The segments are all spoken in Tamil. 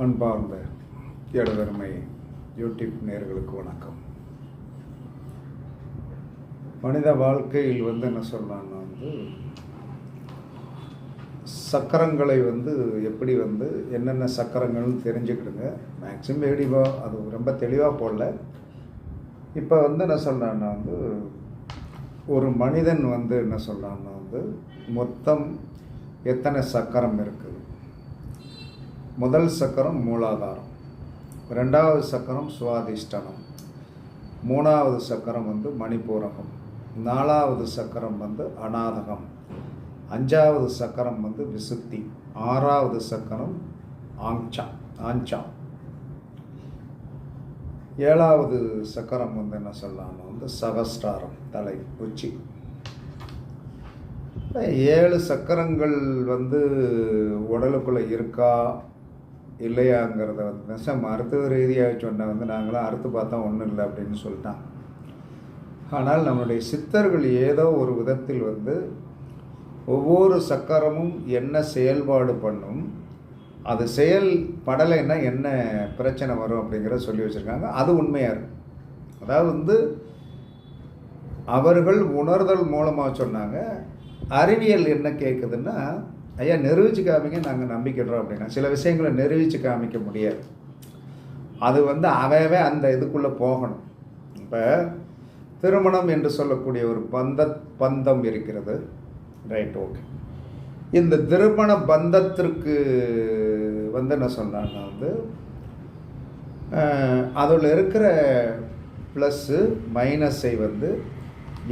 அன்பார்ந்த இடதருமை யூடியூப் நேர்களுக்கு வணக்கம். மனித வாழ்க்கையில் வந்து என்ன சொல்லலாம்னா வந்து சக்கரங்களை வந்து எப்படி வந்து என்னென்ன சக்கரங்கள்னு தெரிஞ்சுக்கிடுங்க. மேக்ஸிமம் எடிவா அது ரொம்ப தெளிவாக போடல. இப்போ வந்து என்ன சொல்கிறான்னா வந்து ஒரு மனிதன் வந்து என்ன சொல்கிறான்னா வந்து மொத்தம் எத்தனை சக்கரம் இருக்குது முதல் சக்கரம் மூலாதாரம். ரெண்டாவது சக்கரம் சுவாதிஷ்டனம். மூணாவது சக்கரம் வந்து மணிப்பூரகம். நாலாவது சக்கரம் வந்து அநாதகம். அஞ்சாவது சக்கரம் வந்து விசுத்தி. ஆறாவது சக்கரம் ஆங்சா ஆஞ்சா. ஏழாவது சக்கரம் வந்து என்ன சொல்லலாம்னா வந்து சகஸ்டாரம் தலை உச்சி. ஏழு சக்கரங்கள் வந்து உடலுக்குள்ளே இருக்கா? இல்லையாங்கிறத வந்து நெசம் மருத்துவ ரீதியாக சொன்ன வந்து நாங்களாம் அறுத்து பார்த்தா ஒன்றும் இல்லை அப்படின்னு சொல்லிட்டான். ஆனால் நம்மளுடைய சித்தர்கள் ஏதோ ஒரு விதத்தில் வந்து ஒவ்வொரு சக்கரமும் என்ன செயல்பாடு பண்ணும் அது செயல்படலைன்னா என்ன பிரச்சனை வரும் அப்படிங்கிறத சொல்லி வச்சுருக்காங்க. அது உண்மையாக இருக்கும் அதாவது வந்து அவர்கள் உணர்தல் மூலமாக சொன்னாங்க அறிவியல் என்ன கேட்குதுன்னா ஐயா நிரூபித்து காமிங்க நாங்கள் நம்பிக்கிடுறோம் அப்படின்னா. சில விஷயங்களை நிரூபித்து காமிக்க முடியாது. அது வந்து அவவே அந்த இதுக்குள்ளே போகணும். இப்போ திருமணம் என்று சொல்லக்கூடிய ஒரு பந்த பந்தம் இருக்கிறது. ரைட் ஓகே இந்த திருமண பந்தத்திற்கு வந்து என்ன சொன்னான்னா வந்து அதில் இருக்கிற ப்ளஸ்ஸு மைனஸை வந்து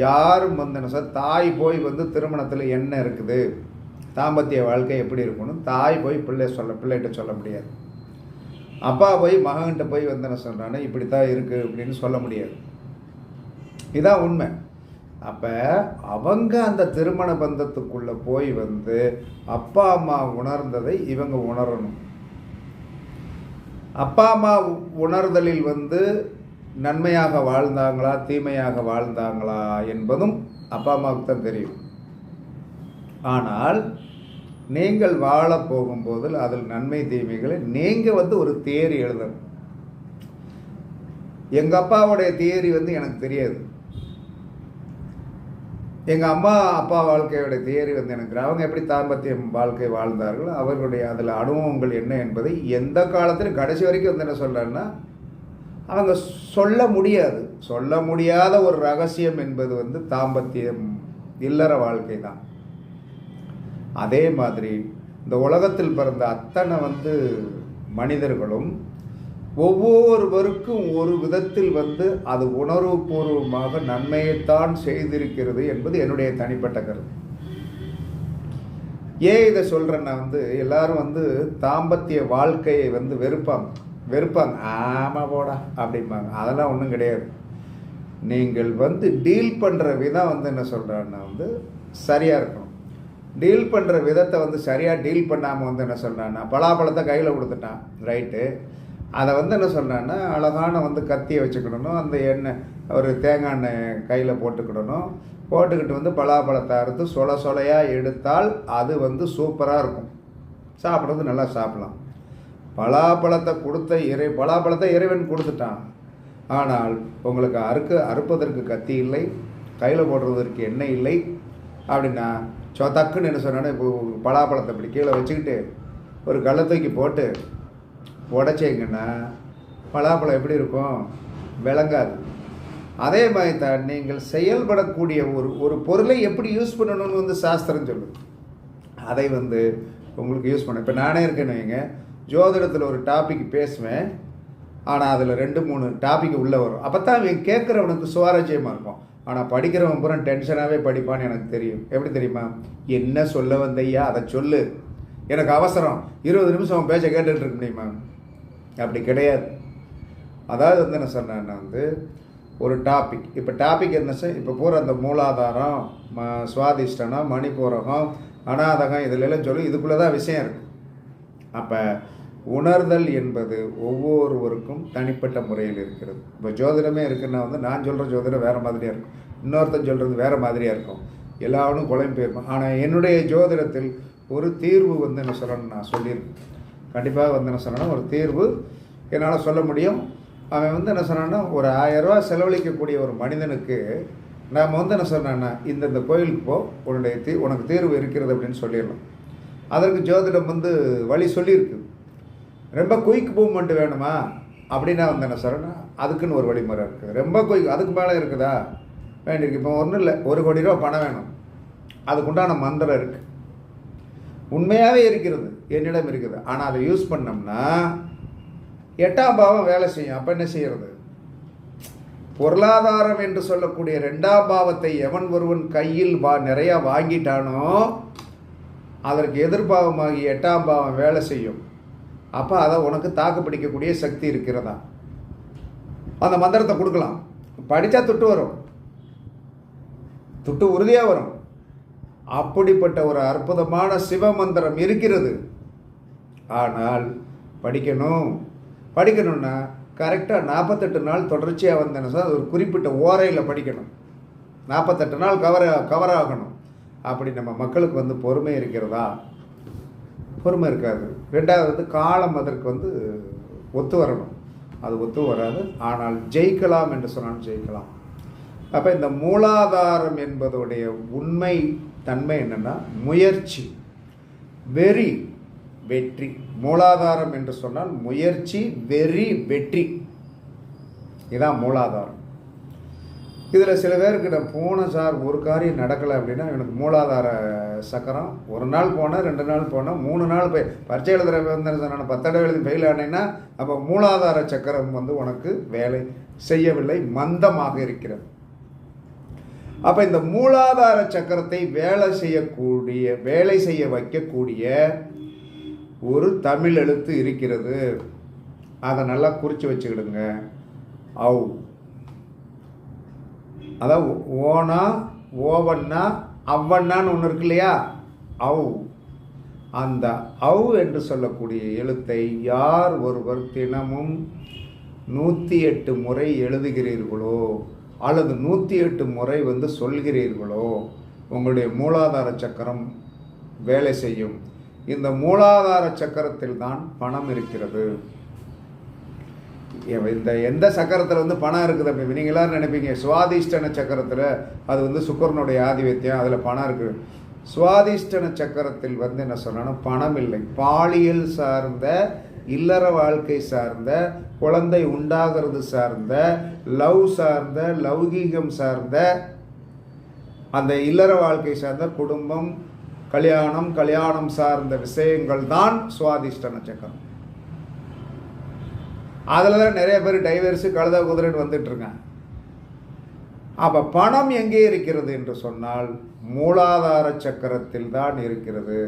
யாரும் வந்து என்ன சார் தாய் போய் வந்து திருமணத்தில் என்ன இருக்குது? தாம்பத்திய வாழ்க்கை எப்படி இருக்கணும் தாய் போய் பிள்ளை சொல்ல பிள்ளைகிட்ட சொல்ல முடியாது. அப்பா போய் மகன்கிட்ட போய் வந்து என்ன சொல்கிறானே இப்படி தான் இருக்குது அப்படின்னு சொல்ல முடியாது. இதான் உண்மை. அப்போ அவங்க அந்த திருமண பந்தத்துக்குள்ளே போய் வந்து அப்பா அம்மா உணர்ந்ததை இவங்க உணரணும். அப்பா அம்மா உணர்தலில் வந்து நன்மையாக வாழ்ந்தாங்களா தீமையாக வாழ்ந்தாங்களா என்பதும் அப்பா அம்மாவுக்கு தான் தெரியும். ஆனால் நீங்கள் வாழ போகும்போது அதில் நன்மை தீமைகளை நீங்கள் வந்து ஒரு தேரி எழுதணும். எங்கள் அப்பாவுடைய தியரி வந்து எனக்கு தெரியாது. எங்கள் அம்மா அப்பா வாழ்க்கையோட தியரி வந்து எனக்கு அவங்க எப்படி தாம்பத்தியம் வாழ்க்கை வாழ்ந்தார்களோ அவர்களுடைய அதில் அனுபவங்கள் என்ன என்பதை எந்த காலத்திலும் கடைசி வரைக்கும் வந்து என்ன சொல்கிறேன்னா அவங்க சொல்ல முடியாது. சொல்ல முடியாத ஒரு ரகசியம் என்பது வந்து தாம்பத்தியம் இல்லற வாழ்க்கை தான். அதே மாதிரி இந்த உலகத்தில் பிறந்த அத்தனை வந்து மனிதர்களும் ஒவ்வொருவருக்கும் ஒரு விதத்தில் வந்து அது உணர்வுபூர்வமாக நன்மையைத்தான் செய்திருக்கிறது என்பது என்னுடைய தனிப்பட்ட கருத்து. ஏன் இதை சொல்கிறேன்னா வந்து எல்லாரும் வந்து தாம்பத்திய வாழ்க்கையை வந்து வெறுப்பாங்க. வெறுப்பாங்க. ஆமாம் போடா அப்படிம்பாங்க. அதெல்லாம் ஒன்றும் கிடையாது. நீங்கள் வந்து டீல் பண்ணுற விதம் வந்து என்ன சொல்கிறான்னா வந்து சரியாக இருக்கும் டீல் பண்ணுற விதத்தை வந்து சரியாக டீல் பண்ணாமல் வந்து என்ன சொல்கிறான்னா பலாப்பழத்தை கையில் கொடுத்துட்டான் ரைட்டு அதை வந்து என்ன சொல்கிறான்னா அழகான வந்து கத்தியை வச்சுக்கிடணும் அந்த எண்ணெய் ஒரு தேங்காய் எண்ணெய் கையில் போட்டுக்கிடணும் போட்டுக்கிட்டு வந்து பலாப்பழத்தை அறுத்து சொல சொலையாக எடுத்தால் அது வந்து சூப்பராக இருக்கும். சாப்பிட்றது நல்லா சாப்பிடலாம். பலாப்பழத்தை கொடுத்த இறை பலாப்பழத்தை இறைவன் கொடுத்துட்டான். ஆனால் உங்களுக்கு அறுக்க அறுப்பதற்கு கத்தி இல்லை கையில் போடுறதற்கு எண்ணெய் இல்லை அப்படின்னா சோ தக்குன்னு என்ன சொன்னானே இப்போ பலாப்பழத்தை இப்படி கீழே வச்சுக்கிட்டு ஒரு கள்ள தூக்கி போட்டு உடச்சிங்கன்னா பலாப்பழம் எப்படி இருக்கும்? விளங்காது. அதே மாதிரி தான் நீங்கள் செயல்படக்கூடிய ஒரு ஒரு பொருளை எப்படி யூஸ் பண்ணணும்னு வந்து சாஸ்திரம் சொல்லுது. அதை வந்து உங்களுக்கு யூஸ் பண்ண இப்போ நானே இருக்கேன்னு வைங்க. ஜோதிடத்தில் ஒரு டாபிக் பேசுவேன். ஆனால் அதில் ரெண்டு மூணு டாபிக் உள்ளே வரும். அப்போ தான் கேட்குறவனுக்கு சுவாரஸ்யமாக இருக்கும். ஆனால் படிக்கிறவன் பூரா டென்ஷனாகவே படிப்பான்னு எனக்கு தெரியும். எப்படி தெரியுமா? என்ன சொல்ல வந்தையா அதை சொல்லு. எனக்கு அவசரம். இருபது நிமிஷம் அவன் பேச்சை கேட்டுட்டு இருக்க முடியுமா? அப்படி கிடையாது. அதாவது வந்து என்ன சொன்னேன்னா வந்து ஒரு டாபிக் இப்போ டாபிக் என்ன சார் இப்போ பூரா அந்த மூலாதாரம் ம சுவாதிஷ்டனம் மணிப்பூரகம் அநாதகம் இதுலெல்லாம் சொல்லி இதுக்குள்ளே தான் விஷயம் இருக்குது அப்போ உணர்தல் என்பது ஒவ்வொருவருக்கும் தனிப்பட்ட முறையில் இருக்கிறது. இப்போ ஜோதிடமே இருக்குன்னா வந்து நான் சொல்கிற ஜோதிடம் வேறு மாதிரியாக இருக்கும். இன்னொருத்தன் சொல்கிறது வேறு மாதிரியாக இருக்கும். எல்லாரும் குழம்பு போயிருக்கும் ஆனால் என்னுடைய ஜோதிடத்தில் ஒரு தீர்வு வந்து என்ன சொல்லணும்னு நான் சொல்லியிருக்கேன். கண்டிப்பாக வந்து என்ன சொல்லணும் ஒரு தீர்வு என்னால் சொல்ல முடியும். அவன் வந்து என்ன சொன்னான்னா ஒரு ஆயரூவா செலவழிக்கக்கூடிய ஒரு மனிதனுக்கு நாம் வந்து என்ன சொன்னேன்னா இந்தந்த கோயிலுக்கு போ உன்னுடைய தீ உனக்கு தீர்வு இருக்கிறது அப்படின்னு சொல்லிடலாம் அதற்கு ஜோதிடம் வந்து வழி சொல்லியிருக்கு. ரொம்ப குயிக் மூவ்மெண்ட் வேணுமா? அப்படின்னா வந்து என்ன சொல்கிறேன்னா அதுக்குன்னு ஒரு வழிமுறை இருக்குது ரொம்ப குயிக் அதுக்கு மேலே இருக்குதா? வேண்டியிருக்கு. இப்போ ஒன்றும் இல்லை. ஒரு கோடி ரூபா பணம் வேணும். அதுக்குண்டான மந்திரம் இருக்குது உண்மையாகவே இருக்கிறது. என்னிடம் இருக்குது. ஆனால் அதை யூஸ் பண்ணோம்னா எட்டாம் பாவம் வேலை செய்யும். அப்போ என்ன செய்கிறது பொருளாதாரம் என்று சொல்லக்கூடிய ரெண்டாம் பாவத்தை எவன் ஒருவன் கையில் வா நிறையா வாங்கிட்டானோ அதற்கு எதிர்பாவமாகி எட்டாம் பாவம் வேலை செய்யும். அப்போ அதை உனக்கு தாக்கு பிடிக்கக்கூடிய சக்தி இருக்கிறதா? அந்த மந்திரத்தை கொடுக்கலாம். படித்தா துட்டு வரும். துட்டு உறுதியாக வரும். அப்படிப்பட்ட ஒரு அற்புதமான சிவ மந்திரம் இருக்கிறது. ஆனால் படிக்கணும். படிக்கணும்னா கரெக்டாக நாற்பத்தெட்டு நாள் தொடர்ச்சியாக வந்தேன்னு சார் ஒரு குறிப்பிட்ட ஓரையில் படிக்கணும். நாற்பத்தெட்டு நாள் கவர் கவர் ஆகணும் அப்படி நம்ம மக்களுக்கு வந்து பொறுமை இருக்கிறதா? பொறுமை இருக்காது. ரெண்டாவது வந்து காலம் அதற்கு வந்து ஒத்து வரணும். அது ஒத்து வராது. ஆனால் ஜெயிக்கலாம் என்று சொன்னாலும் ஜெயிக்கலாம். அப்போ இந்த மூலாதாரம் என்பதுடைய உண்மை தன்மை என்னென்னா முயற்சி. வெறி வெற்றி. மூலாதாரம் என்று சொன்னால் முயற்சி வெறி வெற்றி. இதான் மூலாதாரம். இதில் சில பேருக்கு நான் போனேன் சார் ஒரு காரியம் நடக்கலை அப்படின்னா எனக்கு மூலாதார சக்கரம். ஒரு நாள் போனேன் ரெண்டு நாள் போனேன் மூணு நாள் போய் பரீட்சை எழுதுகிற வந்து நான் பத்தடவை எழுதி ஃபெயில் ஆனேன்னா அப்போ மூலாதார சக்கரம் வந்து உனக்கு வேலை செய்யவில்லை மந்தமாக இருக்கிறது. அப்போ இந்த மூலாதார சக்கரத்தை வேலை செய்யக்கூடிய வேலை செய்ய வைக்கக்கூடிய ஒரு தமிழ் எழுத்து இருக்கிறது. அதை நல்லா குறித்து வச்சுக்கிடுங்க. அவு. அதாவது ஓனா ஓவண்ணா அவ்வண்ணான்னு ஒன்று இருக்கு இல்லையா? அவ் அந்த அவ் என்று சொல்லக்கூடிய எழுத்தை யார் ஒருவர் தினமும் நூற்றி எட்டு முறை எழுதுகிறீர்களோ அல்லது நூற்றி எட்டு முறை வந்து சொல்கிறீர்களோ உங்களுடைய மூலாதார சக்கரம் வேலை செய்யும். இந்த மூலாதார சக்கரத்தில் தான் பணம் இருக்கிறது. இந்த எந்த சக்கரத்தில் வந்து பணம் இருக்குது அப்படி? நீங்கள் எல்லோரும் நினைப்பீங்க சுவாதிஷ்டன சக்கரத்தில் அது வந்து சுக்கரனுடைய ஆதிபத்தியம் அதில் பணம் இருக்குது. சுவாதிஷ்டன சக்கரத்தில் வந்து என்ன சொன்னா பணம் இல்லை. பாலியல் சார்ந்த இல்லற வாழ்க்கை சார்ந்த குழந்தை உண்டாகிறது சார்ந்த லவ் சார்ந்த லௌகீகம் சார்ந்த அந்த இல்லற வாழ்க்கை சார்ந்த குடும்பம் கல்யாணம் கல்யாணம் சார்ந்த விஷயங்கள் தான் சுவாதிஷ்டன சக்கரம். அதில் தான் நிறைய பேர் டைவர்ஸு கழுதா குதிரைன்னு வந்துட்டுருங்க. அப்போ பணம் எங்கே இருக்கிறது என்று சொன்னால் மூலாதார சக்கரத்தில் தான் இருக்கிறது.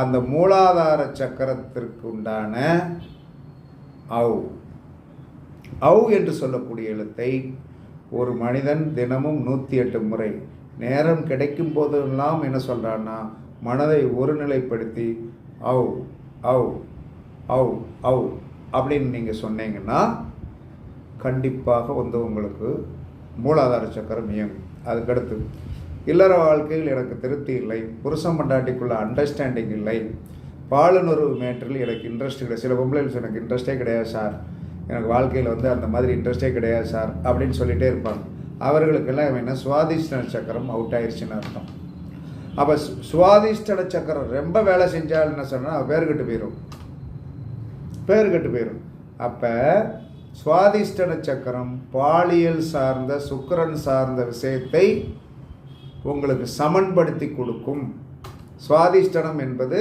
அந்த மூலாதார சக்கரத்திற்கு உண்டான அவு அவு என்று சொல்லக்கூடிய எழுத்தை ஒரு மனிதன் தினமும் நூற்றி எட்டு முறை நேரம் கிடைக்கும் போதெல்லாம் என்ன சொல்கிறான்னா மனதை ஒருநிலைப்படுத்தி அவு அவு அவு அவு அப்படின்னு நீங்கள் சொன்னீங்கன்னா கண்டிப்பாக வந்து உங்களுக்கு மூலாதார சக்கரம் இயங்கும். அதுக்கடுத்து இல்லற வாழ்க்கையில் எனக்கு திருப்தி இல்லை புருஷன் பண்டாட்டிக்குள்ள அண்டர்ஸ்டாண்டிங் இல்லை பாலுணர்வு மேட்டரில் எனக்கு இன்ட்ரெஸ்ட் கிடையாது சில பொம்பளைகள் எனக்கு இன்ட்ரெஸ்டே கிடையாது சார். எனக்கு வாழ்க்கையில் வந்து அந்த மாதிரி இன்ட்ரெஸ்டே கிடையாது சார் அப்படின்னு சொல்லிகிட்டே இருப்பாங்க. அவர்களுக்கெல்லாம் என்ன சுவாதிஷ்டன சக்கரம் அவுட் ஆயிடுச்சுன்னு அர்த்தம். அப்போ சுவாதிஷ்டன சக்கரம் ரொம்ப வேலை செஞ்சால் என்ன சொன்னால் பேர்கிட்ட போயிடும் பேர் கெட்டு போயிடும் அப்போ சுவாதிஷ்டன சக்கரம் பாலியல் சார்ந்த சுக்கரன் சார்ந்த விஷயத்தை உங்களுக்கு சமன்படுத்தி கொடுக்கும். சுவாதிஷ்டனம் என்பது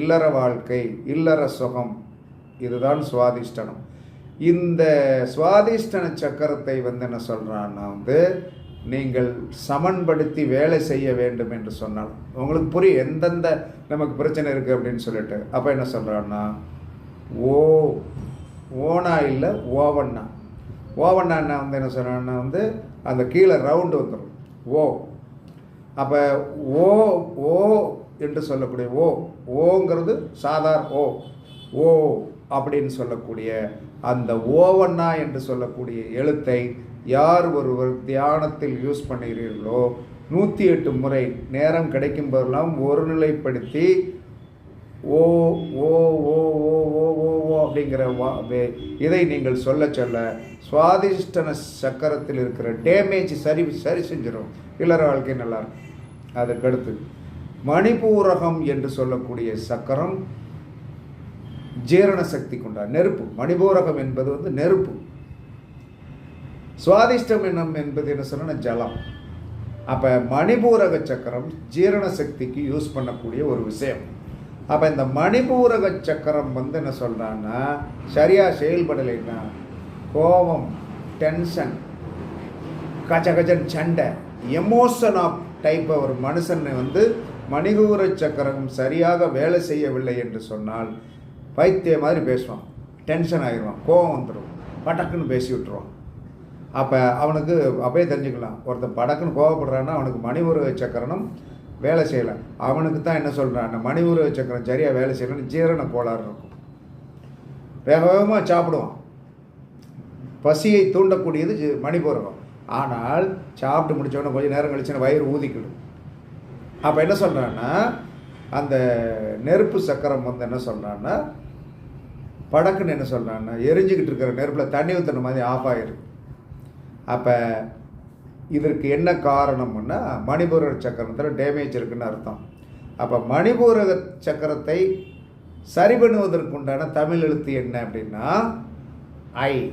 இல்லற வாழ்க்கை இல்லற சுகம். இதுதான் சுவாதிஷ்டனம். இந்த சுவாதிஷ்டன சக்கரத்தை வந்து என்ன சொல்கிறான்னா வந்து நீங்கள் சமன்படுத்தி வேலை செய்ய வேண்டும் என்று சொன்னால் உங்களுக்கு புரியும் எந்தெந்த நமக்கு பிரச்சனை இருக்குது அப்படின்னு சொல்லிட்டு அப்போ என்ன சொல்கிறான்னா ஓ ஓனா இல்லை ஓவண்ணா. ஓவண்ணா வந்து என்ன சொல்கிறான்னா வந்து அந்த கீழே ரவுண்டு வந்துடும் ஓ. அப்போ ஓ ஓ என்று சொல்லக்கூடிய ஓ ஓங்கிறது சாதார் ஓ ஓ அப்படின்னு சொல்லக்கூடிய அந்த ஓவண்ணா என்று சொல்லக்கூடிய எழுத்தை யார் ஒருவர் தியானத்தில் யூஸ் பண்ணுகிறீர்களோ நூற்றி எட்டு முறை நேரம் கிடைக்கும் போதெல்லாம் ஒருநிலைப்படுத்தி ஓ ஓ ஓ ஓ ஓ ஓ ஓ அப்படிங்கிற வா வே- இதை நீங்கள் சொல்ல சொல்ல சுவாதிஷ்டன சக்கரத்தில் இருக்கிற டேமேஜ் சரி சரி செஞ்சிடும் இல்லற வாழ்க்கை நல்லா இருக்கும். அதுக்கடுத்து மணிபூரகம் என்று சொல்லக்கூடிய சக்கரம் ஜீரண சக்தி கொண்டா நெருப்பு. மணிபூரகம் என்பது வந்து நெருப்பு. சுவாதிஷ்டம் என்னும் என்பது என்ன சொன்னா ஜலம். அப்போ மணிபூரக சக்கரம் ஜீரண சக்திக்கு யூஸ் பண்ணக்கூடிய ஒரு விஷயம். அப்போ இந்த மணிபூரக சக்கரம் வந்து என்ன சொல்கிறான்னா சரியாக செயல்படலைன்னா கோபம் டென்ஷன் கச்ச கச்சன் சண்டை எமோஷன் ஆஃப் டைப் ஒரு மனுஷனை வந்து மணிபூர சக்கரம் சரியாக வேலை செய்யவில்லை என்று சொன்னால் பைத்திய மாதிரி பேசுவான். டென்ஷன் ஆகிடுவான் கோபம் வந்துடும் பட்டக்குன்னு பேசி விட்டுருவான். அப்போ அவனுக்கு அப்பயே தெரிஞ்சுக்கலாம். ஒருத்தன் படக்குன்னு கோவப்படுறான்னா அவனுக்கு மணிபூரக சக்கரனும் வேலை செய்யலை. அவனுக்கு தான் என்ன சொல்கிறான் மணிபூரக சக்கரம் சரியாக வேலை செய்யலைன்னு ஜீரண கோளாறு இருக்கும். வேக வேகமாக சாப்பிடுவான். பசியை தூண்டக்கூடியது ஜி- மணிபூரகம் ஆனால் சாப்பிட்டு முடிச்சவொடனே கொஞ்சம் நேரம் கழிச்சுன்னா வயிறு ஊதிக்கிடும். அப்போ என்ன சொல்கிறான்னா அந்த நெருப்பு சக்கரம் வந்து என்ன சொல்கிறான்னா படக்குன்னு என்ன சொல்கிறான்னா எரிஞ்சுக்கிட்டு இருக்கிற நெருப்பில் தண்ணி ஊற்றுன மாதிரி ஆஃப் ஆகிருக்கும் அப்போ இதற்கு என்ன காரணம்னா மணிபூரக சக்கரத்தில் டேமேஜ் இருக்குன்னு அர்த்தம். அப்போ மணிபூரக சக்கரத்தை சரி பண்ணுவதற்குண்டான தமிழ் எழுத்து என்ன அப்படின்னா ஐ.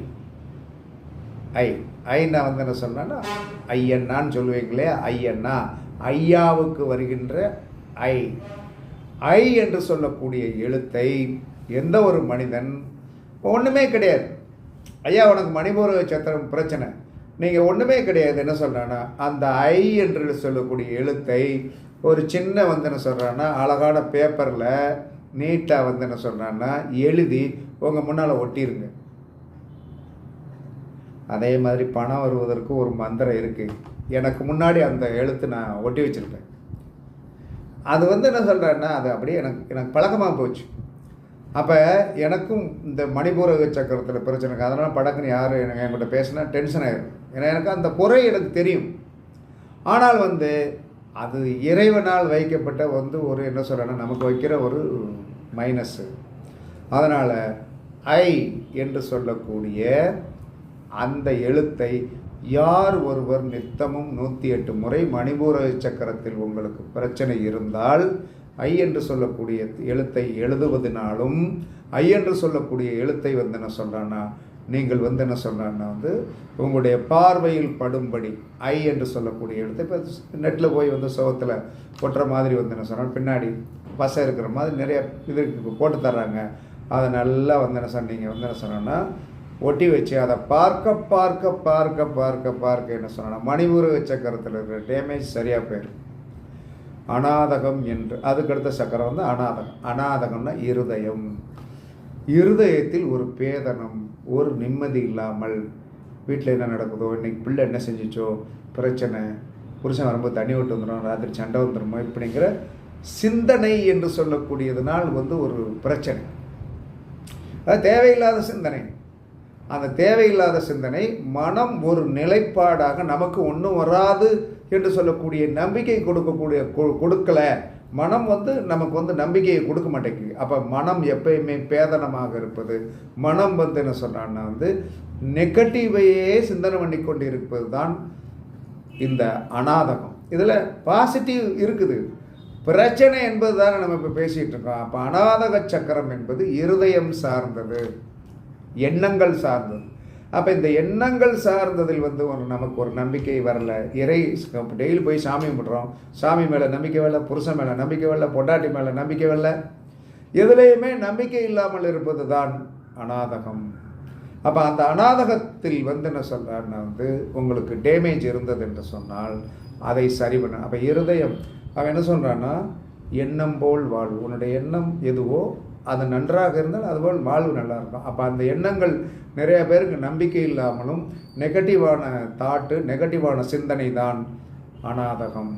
ஐ. ஐன்னா வந்து என்ன சொன்னா ஐயண்ணான்னு சொல்லுவீங்களே ஐயண்ணா. ஐயாவுக்கு வருகின்ற ஐ. ஐ என்று சொல்லக்கூடிய எழுத்தை எந்த ஒரு மனிதன் ஒன்றுமே கிடையாது. ஐயா உனக்கு மணிபூரக சத்திரம் பிரச்சனை. நீங்கள் ஒன்றுமே கிடையாது என்ன சொல்கிறான்னா அந்த ஐ என்று சொல்லக்கூடிய எழுத்தை ஒரு சின்ன வந்து என்ன சொல்கிறான்னா அழகான பேப்பரில் நீட்டாக வந்து என்ன சொல்கிறான்னா எழுதி உங்கள் முன்னால் ஒட்டிருங்க. அதே மாதிரி பணம் வருவதற்கு ஒரு மந்திரம் இருக்குது எனக்கு முன்னாடி அந்த எழுத்து நான் ஒட்டி வச்சுருப்பேன். அது வந்து என்ன சொல்கிறேன்னா அது அப்படியே எனக்கு எனக்கு பழக்கமாக போச்சு. அப்போ எனக்கும் இந்த மணிபூரக சக்கரத்தில் பிரச்சனைக்கு அதனால் படக்குன்னு யார் எனக்கு என்கிட்ட பேசினா டென்ஷன் ஆயிடும் ஏன்னா எனக்கு அந்த குறை எனக்கு தெரியும். ஆனால் வந்து அது இறைவனால் வைக்கப்பட்ட வந்து ஒரு என்ன சொல்கிறேன்னா நமக்கு வைக்கிற ஒரு மைனஸ்ஸு அதனால் ஐ என்று சொல்லக்கூடிய அந்த எழுத்தை யார் ஒருவர் நித்தமும் நூற்றி எட்டு முறை மணிபூர சக்கரத்தில் உங்களுக்கு பிரச்சனை இருந்தால் ஐ என்று சொல்லக்கூடிய எழுத்தை எழுதுவதனாலும் ஐ என்று சொல்லக்கூடிய எழுத்தை வந்து என்ன சொல்கிறான்னா நீங்கள் வந்து என்ன சொல்கிறான்னா வந்து உங்களுடைய பார்வையில் படும்படி ஐ என்று சொல்லக்கூடிய இடத்து இப்போ நெட்டில் போய் வந்து சுகத்தில் கொட்டுற மாதிரி வந்து என்ன சொன்னால் பின்னாடி பசை இருக்கிற மாதிரி நிறைய இது போட்டு தர்றாங்க. அதை நல்லா வந்து என்ன சொன்னீங்க வந்து என்ன சொன்னோன்னா ஒட்டி வச்சு அதை பார்க்க பார்க்க பார்க்க பார்க்க பார்க்க என்ன சொன்னால் மணிபூரக சக்கரத்தில் இருக்கிற டேமேஜ் சரியாக போயிடும் அநாதகம் என்று அதுக்கடுத்த சக்கரம் வந்து அநாதகம். அநாதகம்னா இருதயம். இருதயத்தில் ஒரு பேதனம் ஒரு நிம்மதி இல்லாமல் வீட்டில் என்ன நடக்குதோ இன்றைக்கி பிள்ளை என்ன செஞ்சிச்சோ பிரச்சனை புருஷன் வரும்போது தண்ணி விட்டு வந்துடும் ராத்திரி சண்டை வந்துடுமோ இப்படிங்கிற சிந்தனை என்று சொல்லக்கூடியதுனால் வந்து ஒரு பிரச்சனை. அது தேவையில்லாத சிந்தனை. அந்த தேவையில்லாத சிந்தனை மனம் ஒரு நிலைப்பாடாக நமக்கு ஒன்றும் வராது என்று சொல்லக்கூடிய நம்பிக்கை கொடுக்கக்கூடிய கொ- கொடுக்கல. மனம் வந்து நமக்கு வந்து நம்பிக்கையை கொடுக்க மாட்டேங்குது. அப்போ மனம் எப்பயுமே பேதனமாக இருப்பது மனம் வந்து என்ன சொன்னான்னா வந்து நெகட்டிவையே சிந்தனை பண்ணி கொண்டு இருப்பது தான் இந்த அநாதகம். இதில் பாசிட்டிவ் இருக்குது. பிரச்சனை என்பது தானே நம்ம இப்போ பேசிகிட்டு இருக்கோம். அப்போ அநாதக சக்கரம் என்பது இருதயம் சார்ந்தது எண்ணங்கள் சார்ந்தது. அப்போ இந்த எண்ணங்கள் சார்ந்ததில் வந்து ஒரு நமக்கு ஒரு நம்பிக்கை வரல. இறை டெய்லி போய் சாமி கும்பிட்றோம். சாமி மேலே நம்பிக்கை வரல புருஷன் மேலே நம்பிக்கை வரல பொண்டாட்டி மேலே நம்பிக்கை வரல. எதுலேயுமே நம்பிக்கை இல்லாமல் இருப்பது தான் அநாதகம். அப்போ அந்த அநாதகத்தில் வந்து என்ன சொல்கிறாருன்னா வந்து உங்களுக்கு டேமேஜ் இருந்தது என்று சொன்னால் அதை சரி பண்ண. அப்போ இருதயம் அவன் என்ன சொல்கிறான்னா எண்ணம் போல் வாழ் உன்னுடைய எண்ணம் எதுவோ அது நன்றாக இருந்தால் அதுபோல் வாழ்வு நல்லா இருக்கும். அப்போ அந்த எண்ணங்கள் நிறைய பேருக்கு நம்பிக்கை இல்லாமலும் நெகட்டிவான தாட்டு நெகட்டிவான சிந்தனை தான் அநாதகம்.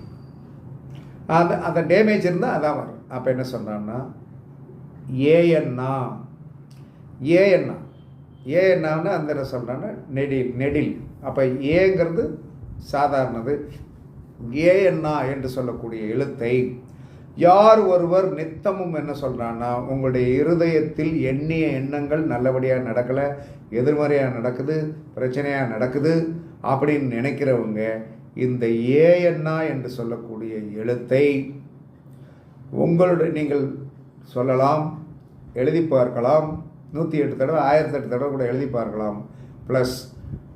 அந்த அந்த டேமேஜ் இருந்தால் அதான் வரும். அப்போ என்ன சொல்கிறான்னா ஏஎன்னா ஏஎன்னா ஏஎன்னான்னா அந்த என்ன சொல்கிறான்னா நெடில் நெடில். அப்போ ஏங்கிறது சாதாரணது. ஏஎன்னா என்று சொல்லக்கூடிய எழுத்தை யார் ஒருவர் நித்தமும் என்ன சொல்கிறான்னா உங்களுடைய இருதயத்தில் எண்ணிய எண்ணங்கள் நல்லபடியாக நடக்கலை எதிர்மறையாக நடக்குது பிரச்சனையாக நடக்குது அப்படின்னு நினைக்கிறவங்க இந்த ஏஎன்ஆ என்று சொல்லக்கூடிய எழுத்தை உங்களுடைய நீங்கள் சொல்லலாம் எழுதி பார்க்கலாம். நூற்றி எட்டு தடவை ஆயிரத்தி எட்டு தடவை கூட எழுதி பார்க்கலாம். ப்ளஸ்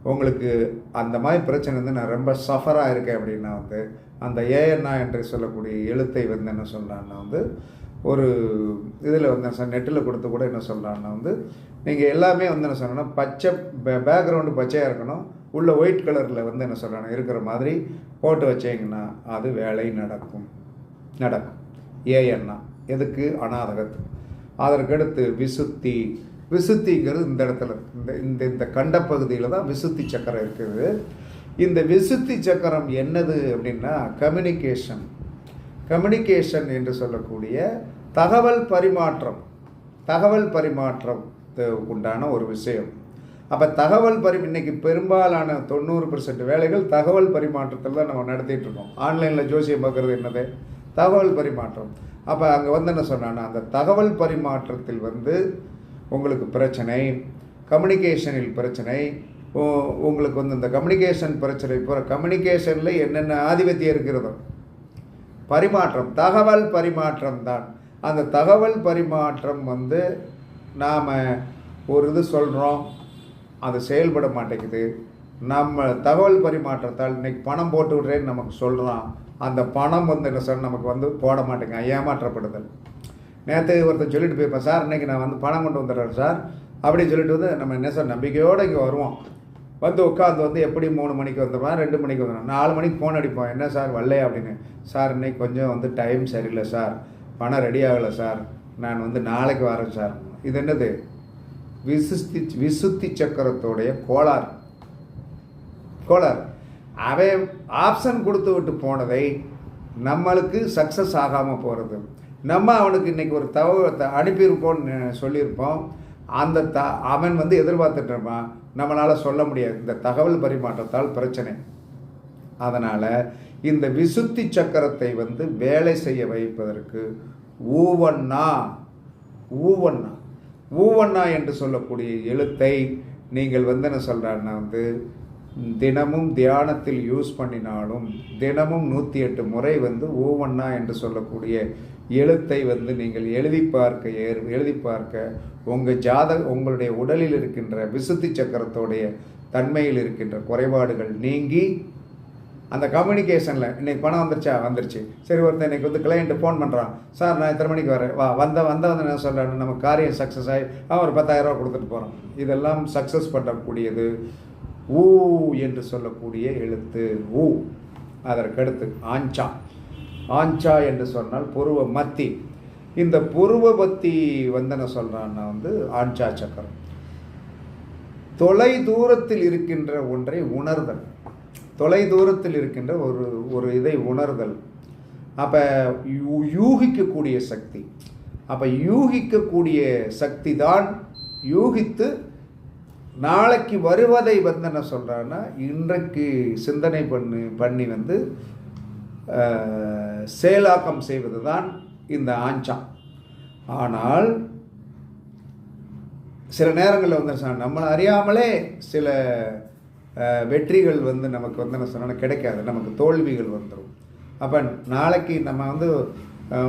உங்களுக்கு அந்த மாதிரி பிரச்சனை வந்து நான் ரொம்ப சஃபராக இருக்கேன் அப்படின்னா வந்து அந்த ஏஎன்ஆ என்று சொல்லக்கூடிய எழுத்தை வந்து என்ன சொல்கிறான்னா வந்து ஒரு இதில் வந்து நெட்டில் கொடுத்து கூட என்ன சொல்கிறான்னா வந்து நீங்கள் எல்லாமே வந்து என்ன சொல்லணும்னா பச்சை பே பேக்ரவுண்டு பச்சையாக இருக்கணும். உள்ள ஒயிட் கலரில் வந்து என்ன சொல்கிறாங்க இருக்கிற மாதிரி போட்டு வச்சிங்கன்னா அது வேலை நடக்கும். நடக்கும். ஏஎன்னா எதுக்கு? அநாதகத்து அதற்கடுத்து விசுத்தி. விசுத்திங்கிறது இந்த இடத்துல இந்த இந்த இந்த கண்ட பகுதியில் தான் விசுத்தி சக்கரம் இருக்குது. இந்த விசுத்தி சக்கரம் என்னது அப்படின்னா கம்யூனிகேஷன் கம்யூனிகேஷன் என்று சொல்லக்கூடிய தகவல் பரிமாற்றம். தகவல் பரிமாற்றம் உண்டான ஒரு விஷயம். அப்போ தகவல் பரி இன்னைக்கு பெரும்பாலான தொண்ணூறு பர்சன்ட் வேலைகள் தகவல் பரிமாற்றத்தில் தான் நம்ம நடத்திட்டு இருக்கோம். ஆன்லைனில் ஜோசியம் பார்க்குறது என்னது? தகவல் பரிமாற்றம். அப்போ அங்கே வந்து என்ன சொன்னான்னா அந்த தகவல் பரிமாற்றத்தில் வந்து உங்களுக்கு பிரச்சனை கம்யூனிகேஷனில் பிரச்சனை உங்களுக்கு வந்து இந்த கம்யூனிகேஷன் பிரச்சனை இப்போ கம்யூனிகேஷனில் என்னென்ன ஆதிபத்தியம் இருக்கிறதோ பரிமாற்றம் தகவல் பரிமாற்றம் தான். அந்த தகவல் பரிமாற்றம் வந்து நாம் ஒரு இது சொல்கிறோம் அது செயல்பட மாட்டேங்குது. நம்ம தகவல் பரிமாற்றத்தால் இன்னைக்கு பணம் போட்டு விட்றேன்னு நமக்கு சொல்கிறான் அந்த பணம் வந்து என்ன சார் நமக்கு வந்து போட மாட்டேங்க ஏமாற்றப்படுதல். நேற்று ஒருத்தர் சொல்லிட்டு போயிருப்பேன் சார் இன்னைக்கு நான் வந்து பணம் கொண்டு வந்துடுறேன் சார். அப்படின்னு சொல்லிட்டு வந்து நம்ம என்ன சார் நம்பிக்கையோடு இங்கே வருவோம். வந்து உட்காந்து வந்து எப்படி மூணு மணிக்கு வந்துடுவான் ரெண்டு மணிக்கு வந்துடும் நாலு மணிக்கு ஃபோன் அடிப்போம். என்ன சார் வரலையா? அப்படின்னு. சார் இன்னைக்கு கொஞ்சம் வந்து டைம் சரியில்லை சார். பணம் ரெடி ஆகலை சார். நான் வந்து நாளைக்கு வரேன் சார். இது என்னது? விசுத்தி விசுத்தி சக்கரத்தோடைய கோளாறு. கோளாறு. அவன் ஆப்ஷன் கொடுத்து விட்டு போனதை நம்மளுக்கு சக்ஸஸ் ஆகாமல் போகிறது நம்ம அவனுக்கு இன்னைக்கு ஒரு தகவல் அனுப்பியிருப்போம்னு சொல்லியிருப்போம். அந்த த அவன் வந்து எதிர்பார்த்துட்டு இருப்பான். நம்மளால் சொல்ல முடியாது. இந்த தகவல் பரிமாற்றத்தால் பிரச்சனை. அதனால் இந்த விசுத்தி சக்கரத்தை வந்து வேலை செய்ய வைப்பதற்கு ஊவண்ணா ஊவண்ணா. ஊவண்ணா என்று சொல்லக்கூடிய எழுத்தை நீங்கள் வந்து என்ன சொல்கிறாருன்னா வந்து தினமும் தியானத்தில் யூஸ் பண்ணினாலும் தினமும் நூற்றி எட்டு முறை வந்து ஊவண்ணா என்று சொல்லக்கூடிய எழுத்தை வந்து நீங்கள் எழுதி பார்க்க ஏர் எழுதி பார்க்க உங்கள் ஜாத உங்களுடைய உடலில் இருக்கின்ற விசுத்தி சக்கரத்தோடைய தன்மையில் இருக்கின்ற குறைபாடுகள் நீங்கி அந்த கம்யூனிகேஷனில் இன்றைக்கி பணம் வந்துருச்சா? வந்துருச்சு. சரி ஒருத்தன் இன்னைக்கு வந்து கிளைண்ட்டு ஃபோன் பண்ணுறான் சார் நான் இத்தனை மணிக்கு வரேன்? வா வந்த வந்த வந்து என்ன சொல்கிறேன் நம்ம காரியம் சக்ஸஸ் ஆகி அவன் ஒரு பத்தாயிரரூவா கொடுத்துட்டு போகிறான் இதெல்லாம் சக்ஸஸ் பண்ணக்கூடியது ஊ என்று சொல்லக்கூடிய எழுத்து. ஊ. அதற்கடுத்து ஆஞ்சா. ஆஞ்சா என்று சொன்னால் புருவ மத்தி. இந்த புருவ பத்தி வந்து என்ன சொல்கிறான்னா வந்து ஆஞ்சா சக்கரம். தொலை தூரத்தில் இருக்கின்ற ஒன்றை உணர்தல். தொலை தூரத்தில் இருக்கின்ற ஒரு ஒரு இதை உணர்தல். அப்போ யூகிக்கக்கூடிய சக்தி. அப்போ யூகிக்கக்கூடிய சக்தி தான் யூகித்து நாளைக்கு வருவதை வந்து என்ன சொல்கிறான்னா இன்றைக்கு சிந்தனை பண்ணு பண்ணி வந்து செயலாக்கம் செய்வது தான் இந்த ஆஞ்சாம் ஆனால் சில நேரங்களில் வந்து நம்மளை அறியாமலே சில வெற்றிகள் வந்து நமக்கு வந்து என்ன சொன்னால் கிடைக்காது. நமக்கு தோல்விகள் வந்துடும் அப்போ நாளைக்கு நம்ம வந்து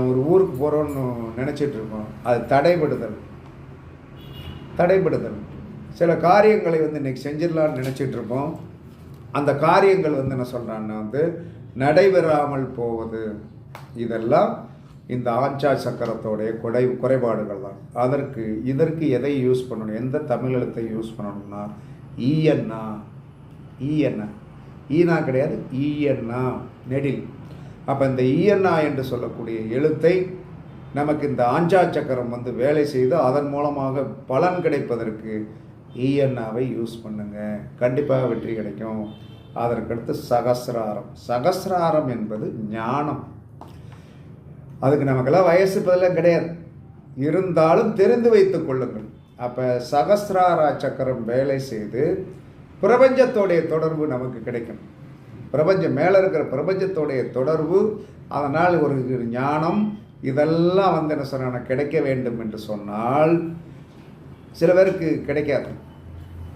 ஒரு ஊருக்கு போகிறோன்னு நினச்சிட்டு இருக்கோம். அது தடைபடுதல். தடைபடுதல். சில காரியங்களை வந்து இன்னைக்கு செஞ்சிடலான்னு நினச்சிட்டு அந்த காரியங்கள் வந்து என்ன சொல்கிறான்னா வந்து நடைபெறாமல் போவது. இதெல்லாம் இந்த ஆஞ்சா சக்கரத்தோடைய குறை குறைபாடுகள் தான் அதற்கு இதற்கு எதை யூஸ் பண்ணணும்? எந்த தமிழ் எழுத்தை யூஸ் பண்ணணும்னா ஈஎன்னா. ஈயன்னா ஈனா கிடையாது ஈஎன்னா. நெடில். அப்போ இந்த ஈயன்னா என்று சொல்லக்கூடிய எழுத்தை நமக்கு இந்த ஆஞ்சா சக்கரம் வந்து வேலை செய்து அதன் மூலமாக பலன் கிடைப்பதற்கு ஈஎன்ஆவை யூஸ் பண்ணுங்கள் கண்டிப்பாக வெற்றி கிடைக்கும். அதற்கடுத்து சகசிராரம். சகசிராரம் என்பது ஞானம். அதுக்கு நமக்கெல்லாம் வயசு பதிலாக கிடையாது. இருந்தாலும் தெரிந்து வைத்துக் கொள்ளுங்கள். அப்போ சகசிராரா சக்கரம் வேலை செய்து பிரபஞ்சத்தோடைய தொடர்பு நமக்கு கிடைக்கும். பிரபஞ்சம் மேலே இருக்கிற பிரபஞ்சத்தோடைய தொடர்பு அதனால் ஒரு ஞானம் இதெல்லாம் வந்து என்ன சொன்னா கிடைக்க வேண்டும் என்று சொன்னால் சில பேருக்கு கிடைக்காது.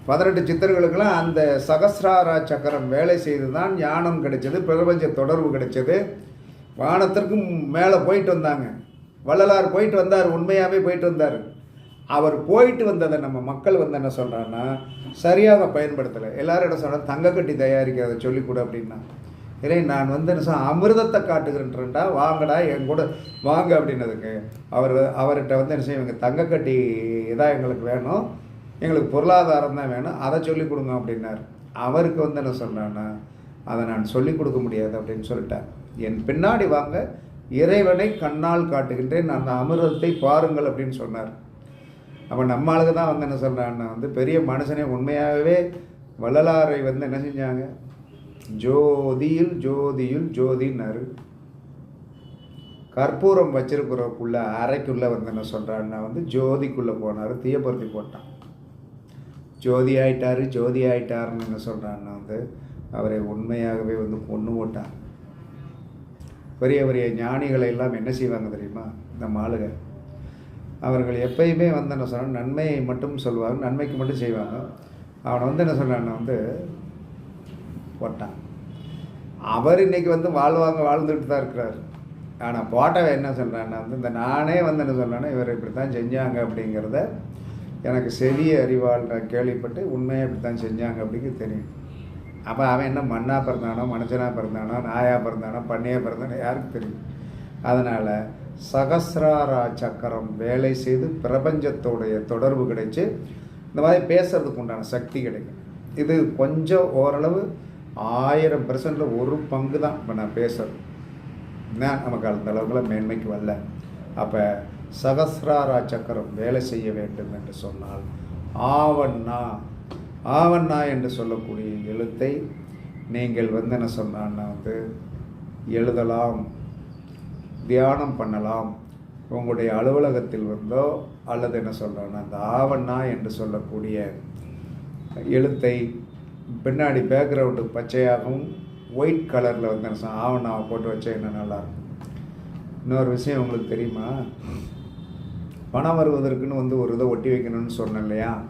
பதினெட்டு சித்தர்களுக்கெல்லாம் அந்த சகசிராரா சக்கரம் வேலை செய்து தான் ஞானம் கிடைச்சது பிரபஞ்ச தொடர்பு கிடைச்சது. வானத்திற்கும் மேலே போயிட்டு வந்தாங்க. வள்ளலார் போயிட்டு வந்தார் உண்மையாகவே போயிட்டு வந்தார். அவர் போயிட்டு வந்ததை நம்ம மக்கள் வந்து என்ன சொல்கிறாங்கன்னா சரியாக பயன்படுத்தலை. எல்லாரும் என்ன சொல்கிறாங்க தங்கக்கட்டி தயாரிக்கிறத சொல்லிக் கொடு அப்படின்னா. இல்லை நான் வந்து என்ன சொல்ல அமிர்தத்தை காட்டுகிறேன்டா வாங்கடா என் கூட வாங்க அப்படின்னதுக்கு. அவர் அவர்கிட்ட வந்து என்ன செய்யும் இவங்க தங்கக்கட்டி இதாக எங்களுக்கு வேணும். எங்களுக்கு பொருளாதாரம் தான் வேணும் அதை சொல்லிக் கொடுங்க அப்படின்னார். அவருக்கு வந்து என்ன சொன்னான்னா அதை நான் சொல்லிக் கொடுக்க முடியாது அப்படின்னு சொல்லிட்டேன் என் பின்னாடி வாங்க இறைவனை கண்ணால் காட்டுகின்றேன் அந்த அமிர்தத்தை பாருங்கள் அப்படின்னு சொன்னார். அப்போ நம்ம ஆளுக்கு தான் வந்து என்ன சொல்கிறான்னா வந்து பெரிய மனுஷனே உண்மையாகவே வள்ளலாரை வந்து என்ன செஞ்சாங்க? ஜோதியில் ஜோதியில் ஜோதினாரு கற்பூரம் வச்சிருக்கிறக்குள்ள அறைக்குள்ளே வந்து என்ன சொல்கிறான்னா வந்து ஜோதிக்குள்ளே போனார் தீயப்படுத்தி போட்டான். ஜோதி ஆயிட்டாரு ஜோதி ஆயிட்டாருன்னு என்ன சொல்கிறான்னா வந்து அவரை உண்மையாகவே வந்து கொண்டு போட்டார். பெரிய பெரிய ஞானிகளை எல்லாம் என்ன செய்வாங்க தெரியுமா? நம்ம ஆளுக அவர்கள் எப்பயுமே வந்து என்ன சொன்னால் நன்மையை மட்டும் சொல்லுவாங்க நன்மைக்கு மட்டும் செய்வாங்க. அவனை வந்து என்ன சொல்கிறான்னா வந்து போட்டான். அவர் இன்னைக்கு வந்து வாழ்வாங்க வாழ்ந்துட்டு தான் இருக்கிறார். ஆனால் போட்டவன் என்ன சொல்கிறான்னா வந்து இந்த நானே வந்து என்ன சொல்கிறேன்னா இவர் இப்படி தான் செஞ்சாங்க அப்படிங்கிறத எனக்கு செவிய அறிவால் நான் கேள்விப்பட்டு உண்மையை இப்படி தான் செஞ்சாங்க அப்படிங்கிறது தெரியும். அப்போ அவன் என்ன மண்ணாக பிறந்தானோ மனுஷனாக பிறந்தானோ நாயாக பிறந்தானோ பண்ணியாக பிறந்தானோ யாருக்கு தெரியும்? அதனால் சகசிராரா சக்கரம் வேலை செய்து பிரபஞ்சத்தோடைய தொடர்பு கிடைச்சி இந்த மாதிரி பேசுறதுக்கு உண்டான சக்தி கிடைக்கும். இது கொஞ்சம் ஓரளவு ஆயிரம் பெர்சன்டில் ஒரு பங்கு தான் இப்போ நான் பேசுகிறேன் என்ன நமக்கு அந்த அளவுக்குலாம் மேன்மைக்கு வரல. அப்போ சகசிராரா சக்கரம் வேலை செய்ய வேண்டும் என்று சொன்னால் ஆவண்ணா ஆவண்ணா என்று சொல்லக்கூடிய எழுத்தை நீங்கள் வந்து என்ன சொன்னான்னா வந்து எழுதலாம் தியானம் பண்ணலாம். உங்களுடைய அலுவலகத்தில் வந்தோ அல்லது என்ன சொல்கிறாங்கன்னா அந்த ஆவண்ணா என்று சொல்லக்கூடிய எழுத்தை பின்னாடி பேக்ரவுண்டு பச்சையாகவும் ஒயிட் கலரில் வந்து என்ன ஆவண்ணாவை போட்டு வச்சா என்ன நல்லாயிருக்கும் இன்னொரு விஷயம் உங்களுக்கு தெரியுமா? பணம் வருவதற்குன்னு வந்து ஒரு இதை ஒட்டி வைக்கணும்னு சொன்னேன் இல்லையா?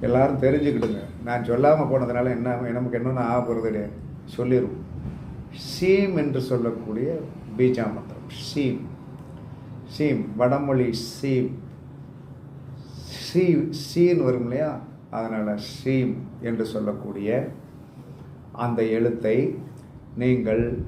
எல்லாரும் தெரிஞ்சுக்கிடுங்க. நான் சொல்லாமல் போனதுனால என்ன நமக்கு என்னென்ன ஆக போகிறது கிடையாது சொல்லிடுவோம் சீம் என்று சொல்லக்கூடிய பீஜா மந்திரம். சீம். சீம். வடமொழி சீம். சீ சீன் வரும் இல்லையா? அதனால் சீம் என்று சொல்லக்கூடிய அந்த எழுத்தை நீங்கள்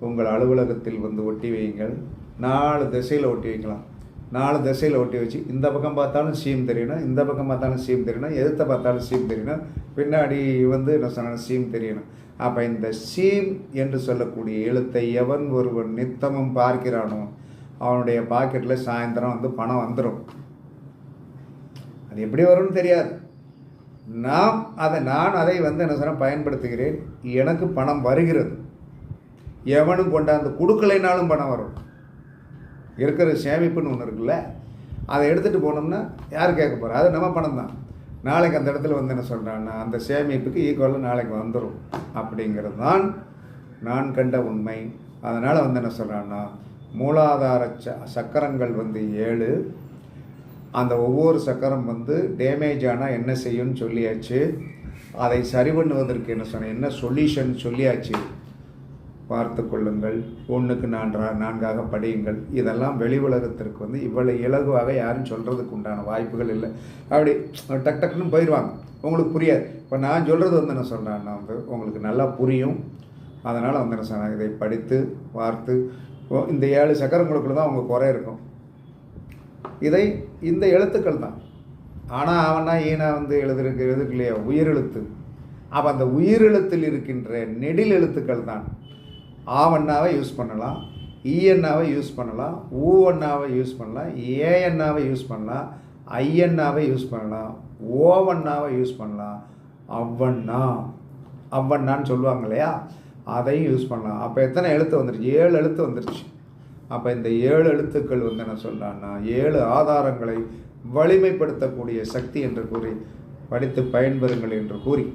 உங்கள் அலுவலகத்தில் வந்து ஒட்டி வையுங்கள். நாலு திசையில் ஒட்டி வைக்கலாம். நாலு திசையில் ஒட்டி வச்சு இந்த பக்கம் பார்த்தாலும் சீம் தெரியணும் இந்த பக்கம் பார்த்தாலும் சீம் தெரியணும் எதிர்த்த பார்த்தாலும் சீம் தெரியணும் பின்னாடி வந்து என்ன சொன்னாலும் சீம் தெரியணும். அப்போ இந்த சீம் என்று சொல்லக்கூடிய எழுத்தை எவன் ஒருவன் நித்தமும் பார்க்கிறானோ அவனுடைய பாக்கெட்டில் சாயந்தரம் வந்து பணம் வந்துடும் அது எப்படி வரும்னு தெரியாது. நாம் அதை நான் அதை வந்து என்ன சொன்னால் பயன்படுத்துகிறேன். எனக்கு பணம் வருகிறது. எவனும் கொண்டாந்து கொடுக்கலைனாலும் பணம் வரும். இருக்கிற சேமிப்புன்னு ஒன்று இருக்குல்ல அதை எடுத்துகிட்டு போனோம்னா யார் கேட்க போகிறா அது நம்ம பணம் தான் நாளைக்கு அந்த இடத்துல வந்து என்ன சொல்கிறான்னா அந்த சேமிப்புக்கு ஈக்குவலாக நாளைக்கு வந்துடும் அப்படிங்கிறது தான் நான் கண்ட உண்மை. அதனால் வந்து என்ன சொல்கிறான்னா மூலாதார ச சக்கரங்கள் வந்து ஏழு. அந்த ஒவ்வொரு சக்கரம் வந்து டேமேஜ் ஆனால் என்ன செய்யும்னு சொல்லியாச்சு. அதை சரி பண்ணுவதற்கு என்ன சொன்ன என்ன சொல்யூஷன் சொல்லியாச்சு. பார்த்து கொள்ளுங்கள். ஒன்றுக்கு நான்றா நான்காக படியுங்கள். இதெல்லாம் வெளி உலகத்திற்கு வந்து இவ்வளவு இலகுவாக யாரும் சொல்கிறதுக்கு உண்டான வாய்ப்புகள் இல்லை. அப்படி டக் டக்குன்னு போயிடுவாங்க உங்களுக்கு புரியாது. இப்போ நான் சொல்கிறது வந்து என்ன சொல்கிறேன்னா வந்து உங்களுக்கு நல்லா புரியும். அதனால் வந்து என்ன சொன்னாங்க? இதை படித்து பார்த்து இந்த ஏழு சக்கரங்களுக்குள்ள தான் அவங்க குறை இருக்கும். இதை இந்த எழுத்துக்கள் தான். ஆனால் அவனா ஈனா வந்து எழுதுறதுக்கு எழுதுக்கு இல்லையா? உயிரெழுத்து. அப்போ அந்த உயிரெழுத்தில் இருக்கின்ற நெடில் எழுத்துக்கள் தான். ஆவண்ணாவை யூஸ் பண்ணலாம் இஎன்னாவை யூஸ் பண்ணலாம் ஊவண்ணாவை யூஸ் பண்ணலாம் ஏஎன்னாவை யூஸ் பண்ணலாம் ஐஎன்னாவை யூஸ் பண்ணலாம் ஓவண்ணாவை யூஸ் பண்ணலாம். அவ்வண்ணா. அவ்வண்ணான்னு சொல்லுவாங்க இல்லையா? அதையும் யூஸ் பண்ணலாம். அப்போ எத்தனை எழுத்து வந்துருச்சு? ஏழு எழுத்து வந்துருச்சு. அப்போ இந்த ஏழு எழுத்துக்கள் வந்து என்ன சொல்கிறான்னா ஏழு ஆதாரங்களை வலிமைப்படுத்தக்கூடிய சக்தி என்று கூறி படித்து பயன்பெறுங்கள் என்று கூறி.